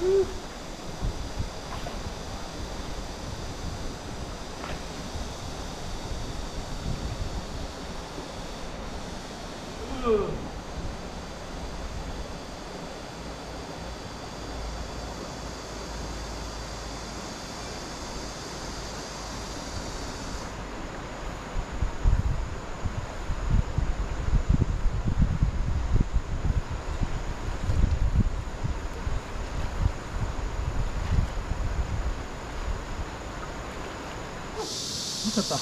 Woo. 미쳤다.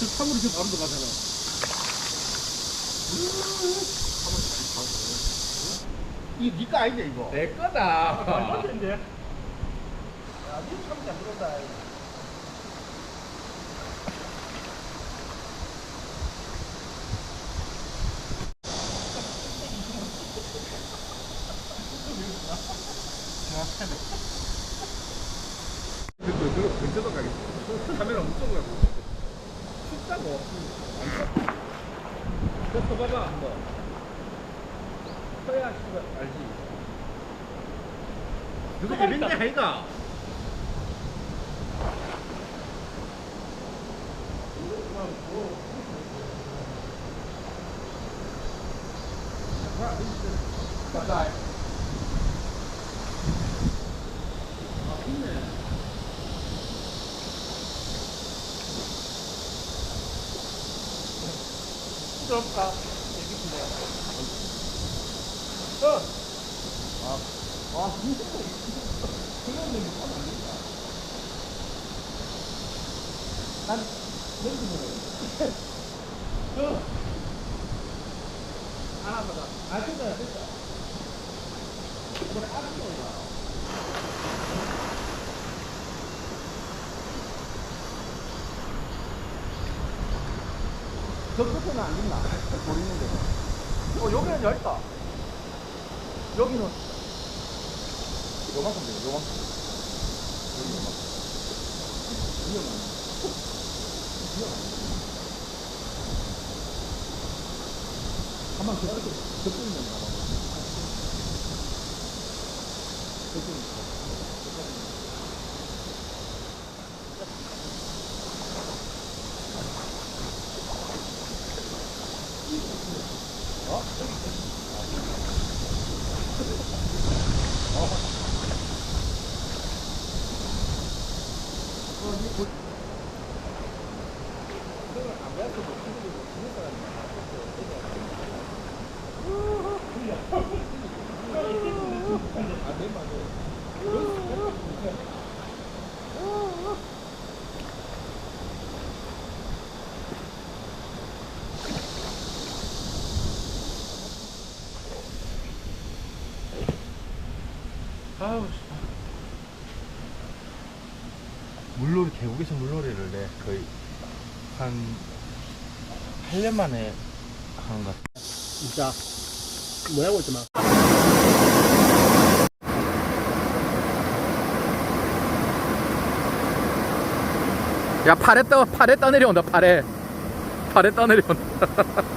저 참으로 저 바로 들어가잖아. 이거 니거 아니냐 이거? 내 거다. 맞는데? 야, 니 참을 잘 들었다. 그, 그, 그, 근처도 가겠어. 카 엄청 가고. 춥다고. 그래서 봐봐, 한번. 서야 씨발 알지. 누가 재밌냐 아이가? 맞다. 부드럽다. 어. 아, 아, 진짜. 그런 놈이 하면 안 된다. 난 렌즈 먹어요. 어. 안 아파다. 아, 됐다, 됐다. 이거 알았어, 이거. 저 끝에는 안 됐나? 보이는 데가. 어, 여기는 얇다. 여기는 요만큼 돼요, 요만큼. 여기 요만큼. 위험하네. 위험하네. 한번 더 이렇게 덮으면 나와. 덮으면. 아우, 물놀이, 계곡에서 물놀이를 내 거의 한 8년 만에 하는 것 같아. 진짜 뭐라고 했지 마. 야 팔에 떠 팔에 떠내려온다 팔에. 팔에 떠내려온다.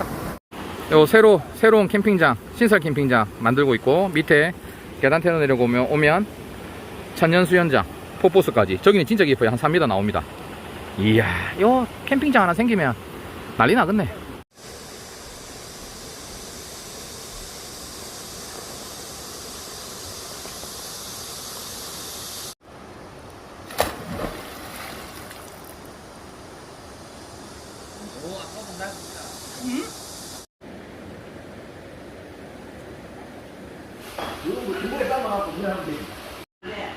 요 새로 새로운 캠핑장 신설 캠핑장 만들고 있고 밑에 계단 태워 내려오면 오면 천연 수영장 폭포수까지. 저기는 진짜 깊어요. 한 3m 나옵니다. 이야 요 캠핑장 하나 생기면 난리 나겠네 나 응? 이거 뭐 중국에 담아갖고 그냥 하면 되지. 네.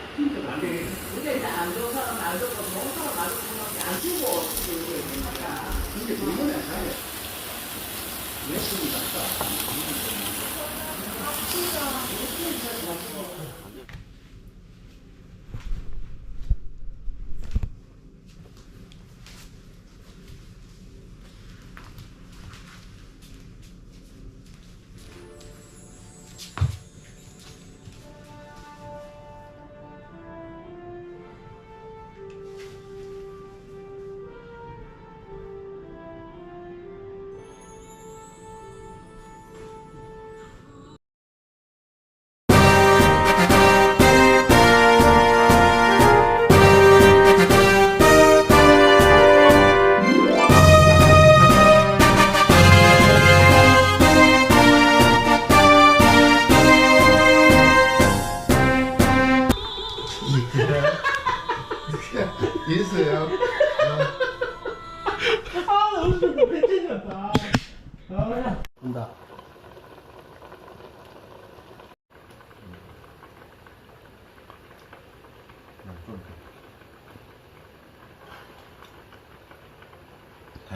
안 돼. 근데 안 좋은 사람 안 좋고 좋은 사람 안 좋고 안 주고 어떻게 이게 됩니까? 근데 그거는 안 사요. 왜 쓰는 거 같다.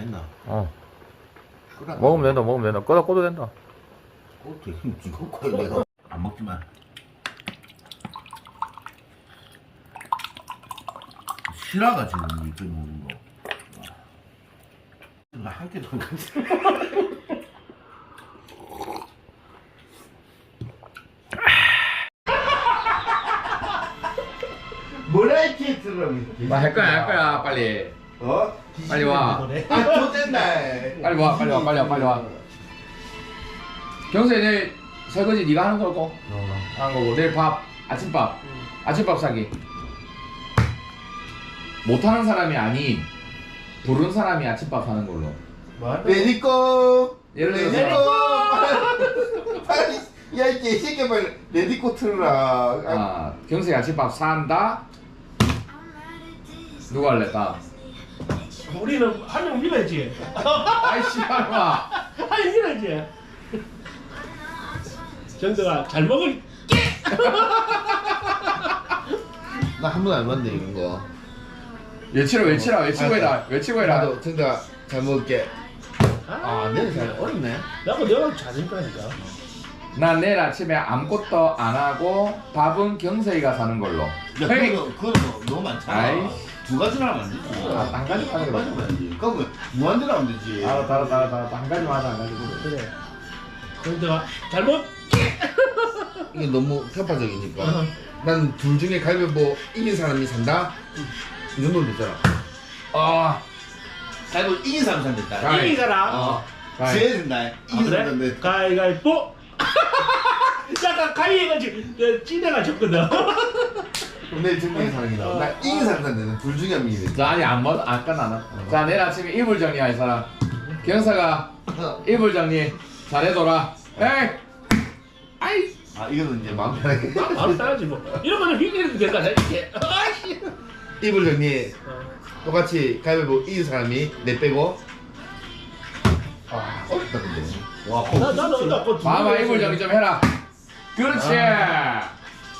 했나? 어 끄라. 먹으면 된다 먹으면 된다 꺼다 꺼도 된다 어떻게 이거 거의 내가 안 먹지만. 실화가 지금 이렇게 먹는 거. 와. 한 개도 안 가지. 뭐라 이렇게 들어 할 거야 할 거야 빨리 어? 빨리 와. 아 좋댄다 빨리 와 빨리 와 빨리 와 빨리 와. 경수야 내일 설거지 네가 하는 거고 하는 거고. 내일 밥 아침밥. 아침밥 사기. 못하는 사람이 아닌 부른 사람이 아침밥 사는 걸로. 레디꼬 예를 들어서 레디꼬 빨리 야 이 개새끼 빨리. 레디꼬 틀어라. 아, 아 경수야 아침밥 산다? 누가 할래 다 우리는 한 명 밀어야지. 아이씨 한명 밀어야지. 정도가 잘 먹을 나한 번도 안 봤는데 이런 거. 외치라 외치라 외치고 해라 외치고 해라. 나도 진짜 잘 먹을게. 아 내일 잘 어렵네. 나고 내가 잘할 거니까. 난 내일 아침에 아무것도 안 하고 밥은 경서이가 사는 걸로. 야 형이 그거 그거 너무 많잖아. 아이씨. 두 가지나 하면 안 되지 아, 한 가지 하는 한 거야. 가지만 해야지 그러면 무한대로 하면 되지 알았다 알았다 알았다 알았다. 한 가지만 하자 한 가지 그래. 정도가 잘 먹. 이게 너무 편파적이니까 어. 난둘 중에 가위바위보 이긴 사람이 산다? 이 정도면 됐잖아 아 가위바위보 이긴 사람이 산댔다 가위. 이긴 사람. 어 가위. 져야 된다 아, 이긴 사람 그래? 산대 가위가위보. 약간 가위가 지금 그 찐해가 졌거든. 내일 정리한 사람이 나와 나 이긴 사람 산대 둘 중에 한 명이 자 아니 안 먹, 아까 나는 자 내일 아침에 이불 정리할 사람. 됐다 이불 정리 잘해둬라. 에이! 아이! 아 이거는 이제 마음 편하게. 바로 따야지 뭐. 이런 거는 휘기해도 된다. 이렇게. 아이씨. 이불 정리. 어. 똑같이 가위바위보 이긴 사람이 내 빼고. 아 어렵다 근데. 와나 어디다 그 마마 이불 정리 좀 해라. 그렇지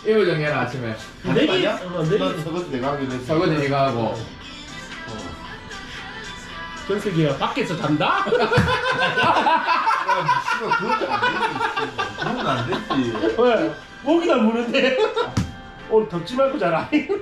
이불 정리해라 아침에 내기. 야 어, 내기. 나 설거지 내가 하기로 했어 설거지 네가 하고 전세기가 밖에서 잔다. 야, 씨발 그것도 안 되지. 그건 안 되지. 왜? 목이나 무는데. 오늘 덥지 말고 자라. 이거